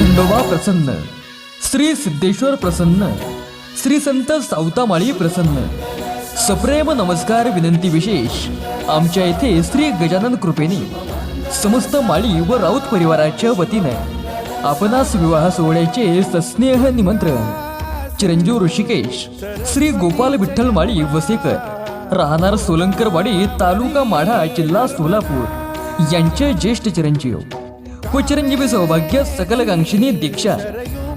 खंडोबा प्रसन्न श्री सिद्धेश्वर प्रसन्न श्री संत सावतामाळी प्रसन्न. सप्रेम नमस्कार विनंती विशेष. आमच्या येथे श्री गजानन कृपेने समस्त माळी व राऊत परिवाराच्या वतीनं आपणास विवाह सोहळ्याचे सस्नेह निमंत्रण. चिरंजीव ऋषिकेश श्री गोपाल विठ्ठल माळी वसेकर राहणार सोलंकरवाडी तालुका माढा जिल्हा सोलापूर यांचे ज्येष्ठ चिरंजीव. व चिरंजीवी सौभाग्य सकलकांक्षिणी दीक्षा.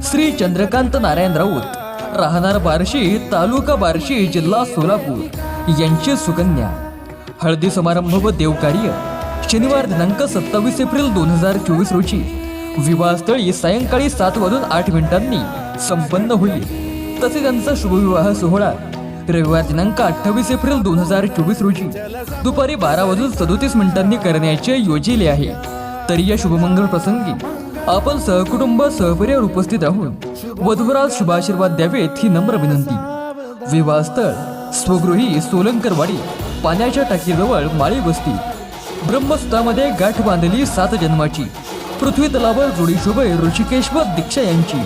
श्री चंद्रकांत नारायण राऊत राहणार बार्शी तालुका बार्शी जिल्हा सोलापूर. यांची सुकन्या. हळदी समारंभ व देवकार्य. शनिवार दिनांक सत्तावीस एप्रिल दोन हजार चोवीस रोजी. विवाहस्थळी सायंकाळी सात वाजून आठ मिनिटांनी संपन्न होईल. तसे त्यांचा शुभविवाह सोहळा रविवार दिनांक अठ्ठावीस एप्रिल दोन हजार चोवीस रोजी. दुपारी बारा वाजून सदोतीस मिनिटांनी करण्याचे योजिले आहे. तरी या शुभमंगल प्रसंगी आपण सहकुटुंब सहपरिवार उपस्थित राहून वधूवरास शुभाशीर्वाद द्यावेत ही नम्र विनंती. विवाहस्थळ स्वगृही सोलंकरवाडी पाण्याच्या टाकीजवळ माळी वस्ती ब्रह्मस्थामध्ये गाठ बांधली सात जन्माची पृथ्वी तलावर जोडी शोभे ऋषिकेश व दीक्षा यांची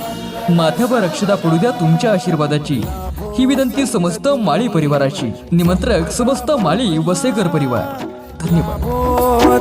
माथ्यावर अक्षदा पडू द्या तुमच्या आशीर्वादाची. ही विनंती समस्त माळी परिवाराची. निमंत्रक समस्त माळी वसेकर परिवार. धन्यवाद. हो,